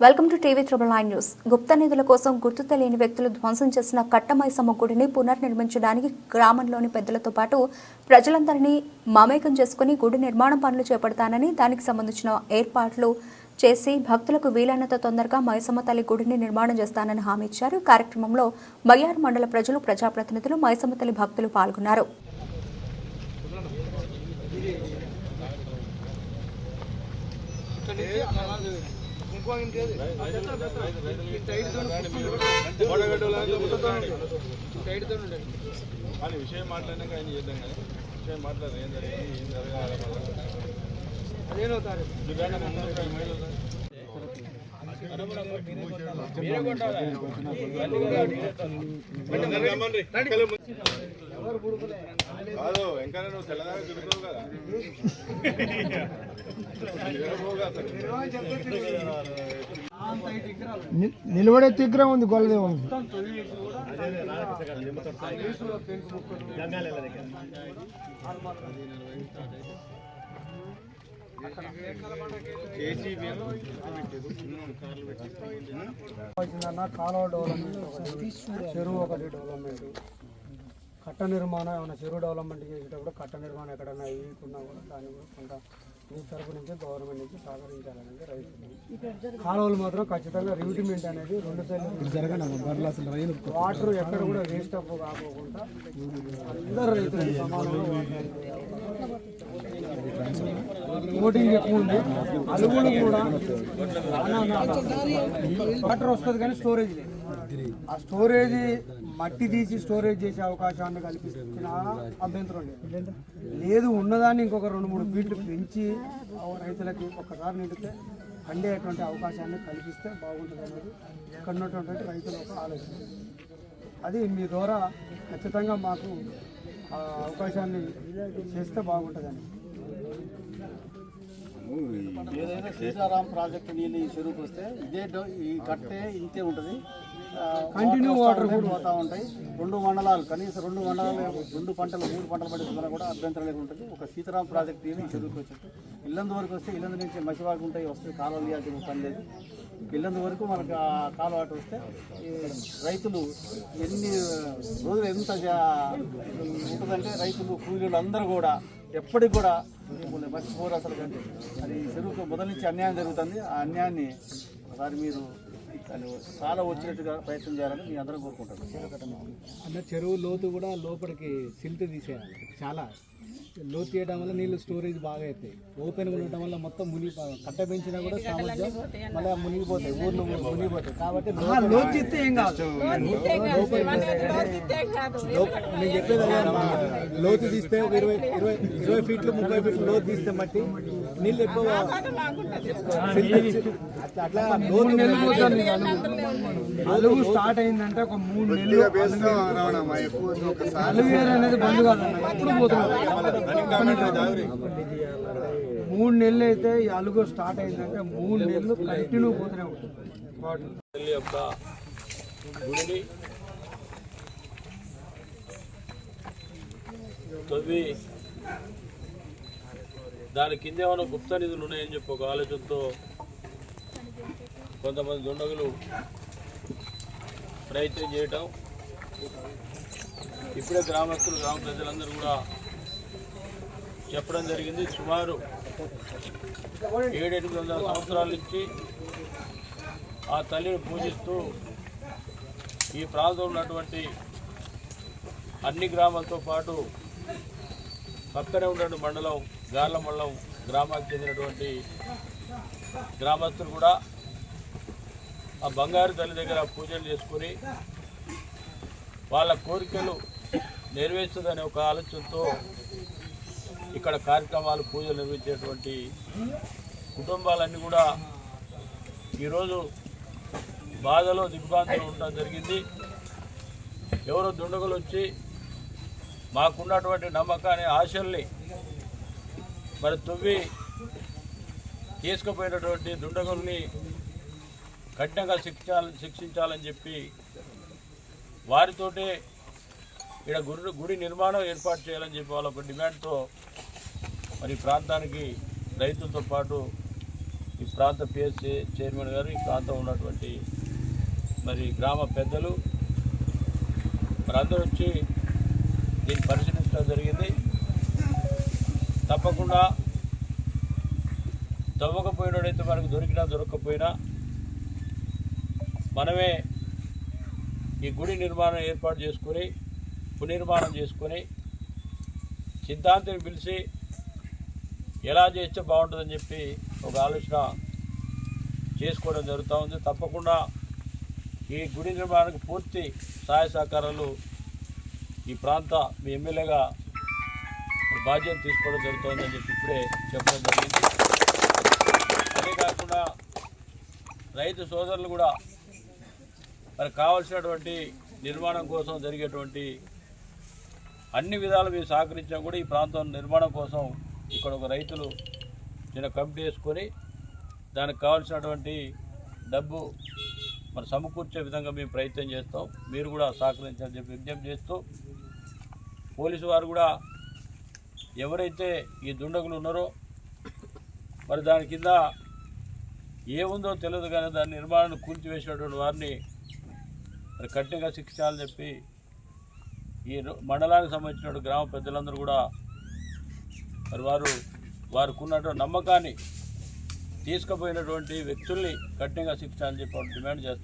Welcome to TV triple nine news గుప్త నిధుల కోసం గుర్తు తెలియని వ్యక్తులు ధ్వంసం చేసిన కట్టమైసమ్మ గుడిని పునర్నిర్మించడానికి గ్రామంలోని పెద్దలతో పాటు ప్రజలందరినీ మమేకం చేసుకుని గుడి నిర్మాణ పనులు చేపడతానని దానికి సంబంధించిన ఏర్పాట్లు చేసి భక్తులకు వీలైనంత తొందరగా మైసమ్మ తల్లి గుడిని నిర్మాణం చేస్తానని హామీ ఇచ్చారు. కార్యక్రమంలో మయ్యార్ మండల ప్రజలు ప్రజాప్రతినిధులు మైసమ్మ తల్లి భక్తులు పాల్గొన్నారు. కానీ విషయం మాట్లాడినాక ఆయన చేద్దాం కానీ? విషయం మాట్లాడదు ఏం జరిగింది ఏం జరగాలి? దుర్గాన్న ముందు ఒక ఇమేజ్ ఉంది. అందరు రమ్మండ్రి. కాదు ఇంకా నువ్వు తెల్లదాకా తిరుగుతావు కదా నిలబడే విగ్రహం ఉంది గొల్లదేవం ఉంది. వచ్చిందన్న కాలువ డెవలప్మెంట్ ఒకటి చెరువు ఒకటి డెవలప్మెంట్ కట్ట నిర్మాణం ఏమైనా చెరువు డెవలప్మెంట్ చేసేటప్పుడు కట్ట నిర్మాణం ఎక్కడైనా ఇవ్వకున్నా కూడా దాన్ని కూడా కొంత మీ తరపు నుంచి గవర్నమెంట్ నుంచి సహకరించాలనేది రైతులు కాలువలు మాత్రం ఖచ్చితంగా రివిటిమెంట్ అనేది రెండు సైడ్లు వాటర్ ఎక్కడ కూడా వేస్ట్ అప్ కాకోకుండా అందరు రైతులు సమానంగా ఓటింగ్ ఎక్కువ ఉంది. అలుగులు కూడా వాటర్ వస్తుంది కానీ స్టోరేజ్ లేదు ఆ స్టోరేజ్ మట్టి తీసి స్టోరేజ్ చేసే అవకాశాన్ని కల్పిస్తున్న అభ్యంతరం లేదు. లేదు ఉన్నదాన్ని ఇంకొక రెండు మూడు ఫీట్లు పెంచి రైతులకి ఒక్కసారి నిండితే పండేటువంటి అవకాశాన్ని కల్పిస్తే బాగుంటుంది అనేది ఇక్కడ ఉన్నటువంటి రైతుల ఒక ఆలోచన. అది మీ ద్వారా ఖచ్చితంగా మాకు ఆ అవకాశాన్ని చేస్తే బాగుంటుందని. ఏదైనా సీతారాం ప్రాజెక్టు నీళ్ళు ఈ చెరువుకి వస్తే ఇదే డో- ఈ కట్టే ఇంతే ఉంటుంది. water ఉంటాయి, పోతా ఉంటాయి. రెండు మండలాలు కనీసం రెండు మండలాలు రెండు పంటలు మూడు పంటలు పండించుకున్నా కూడా అభ్యంతరం లేకుండా ఉంటుంది. ఒక సీతారాం ప్రాజెక్ట్ నీళ్ళు ఈ చెరువుకి వచ్చేట్టు ఇల్లందు వరకు వస్తే ఇల్లందు నుంచి మసివాగు ఉంటాయి వస్తే కాలువలు తీయాల్సిన పని లేదు. ఇల్లందు వరకు మనకు ఆ కాలువ అటు వస్తే ఈ రైతులు ఎన్ని రోజులు ఎంత జా- ఉంటుందంటే రైతులు కూలీలు అందరూ కూడా ఎప్పటికి కూడా ఫోర్ అసలు కంటే అది చెరువుకు మొదలు నుంచి అన్యాయం జరుగుతుంది. ఆ అన్యాయాన్ని ఒకసారి మీరు దాన్ని చాలా వచ్చినట్టుగా ప్రయత్నం చేయాలని మీ అందరం కోరుకుంటారు అంటే చెరువు లోతు కూడా లోపలికి సిల్ట్ తీసేయాలి. చాలా. లోతు తీయడం వల్ల నీళ్ళు స్టోరేజ్ బాగా అవుతాయి. ఓపెన్ ఉండటం వల్ల మొత్తం మునిగి కట్ట పెంచినా కూడా సామర్థ్యం మళ్ళీ మునిగిపోతాయి. ఊర్లో మునిగిపోతాయి. కాబట్టి లోతు తీస్తే ఏం కాదు. లోప- నేను చెప్పేది. లోతు తీస్తే ఒక ఇరవై ఇరవై ఇరవై ఫీట్లు ముప్పై ఫీట్లు లోతు తీస్తే మట్టి నీళ్ళు ఎక్కువ అట్లా- అట్లా లోతు అలుగు స్టార్ట్ అయిందంటే ఒక మూడు నెలలు అలువేరు అనేది బంద్ కాదన్న ఎప్పుడు మూడు నెలలు అయితే ఈ అలుగు స్టార్ట్ అయిందంటే మూడు నెలలు కంటిన్యూ పోతూనే ఉంటుంది. వాటర్ తల్లి యొక్క గుడిని తవ్వి దాని కింద ఏమైనా గుప్త నిధులు ఉన్నాయని చెప్పి ఒక ఆలోచనతో కొంతమంది దుండగులు ప్రయత్నం చేయటం. ఇప్పుడే గ్రామస్తులు గ్రామ ప్రజలందరూ కూడా చెప్పడం జరిగింది. సుమారు ఏడెనిమిది వందల సంవత్సరాల నుంచి ఆ తల్లిని పూజిస్తూ ఈ ప్రాంతంలో ఉన్నటువంటి అన్ని గ్రామాలతో పాటు పక్కనే ఉన్నటువంటి మండలం గార్ల మండలం గ్రామానికి చెందినటువంటి గ్రామస్తులు కూడా ఆ బంగారు తల్లి దగ్గర పూజలు చేసుకొని వాళ్ళ కోరికలు నెరవేర్చదనే ఒక ఆలోచనతో ఇక్కడ కార్యక్రమాలు పూజలు నిర్వహించేటువంటి కుటుంబాలన్నీ కూడా ఈరోజు బాధలో దిగ్భ్రాంతిలో ఉండడం జరిగింది. ఎవరో దుండగులు వచ్చి మాకున్నటువంటి నమ్మకాన్ని ఆశల్ని మరి తొవ్వి తీసుకుపోయినటువంటి దుండగుల్ని కఠినంగా శిక్షాలని శిక్షించాలని చెప్పి వారితోటే ఇక్కడ గుడి గుడి నిర్మాణం ఏర్పాటు చేయాలని చెప్పి వాళ్ళ ఒక డిమాండ్తో మరి ఈ ప్రాంతానికి రైతులతో పాటు ఈ ప్రాంత పిఎస్సి చైర్మన్ గారు ఈ ప్రాంతం ఉన్నటువంటి మరి గ్రామ పెద్దలు మరి అందరూ వచ్చి దీన్ని పరిశీలించడం జరిగింది. తప్పకుండా తవ్వకపోయినడైతే మనకు దొరికినా దొరకకపోయినా మనమే ఈ గుడి నిర్మాణం ఏర్పాటు చేసుకొని పునర్నిర్మాణం చేసుకొని సిద్ధాంతిని పిలిచి ఎలా చేస్తే బాగుంటుందని చెప్పి ఒక ఆలోచన చేసుకోవడం జరుగుతూ ఉంది తప్పకుండా ఈ గుడి నిర్మాణానికి పూర్తి సహాయ సహకారాలు ఈ ప్రాంత మీ ఎమ్మెల్యేగా బాధ్యత తీసుకోవడం జరుగుతుందని చెప్పి ఇప్పుడే చెప్పడం జరిగింది. అదే కాకుండా రైతు సోదరులు కూడా మరి కావాల్సినటువంటి నిర్మాణం కోసం జరిగేటువంటి అన్ని విధాలు మేము సహకరించినా కూడా ఈ ప్రాంతం నిర్మాణం కోసం ఇక్కడ ఒక రైతులు చిన్న కమిటీ వేసుకొని దానికి కావాల్సినటువంటి డబ్బు మరి సమకూర్చే విధంగా మేము ప్రయత్నం చేస్తాం. మీరు కూడా సహకరించాలని చెప్పి విజ్ఞప్తి చేస్తూ పోలీసు వారు కూడా ఎవరైతే ఈ దుండగులు ఉన్నారో మరి దాని కింద ఏముందో తెలియదు కానీ దాని నిర్మాణాన్ని కూల్చివేసినటువంటి వారిని మరి కఠినంగా శిక్షించాలని చెప్పి ఈ మండలానికి సంబంధించిన గ్రామ పెద్దలందరూ కూడా మరి వారు వారికి ఉన్నటువంటి నమ్మకాన్ని తీసుకుపోయినటువంటి వ్యక్తుల్ని కఠినంగా శిక్షించాలని చెప్పి డిమాండ్ చేస్తారు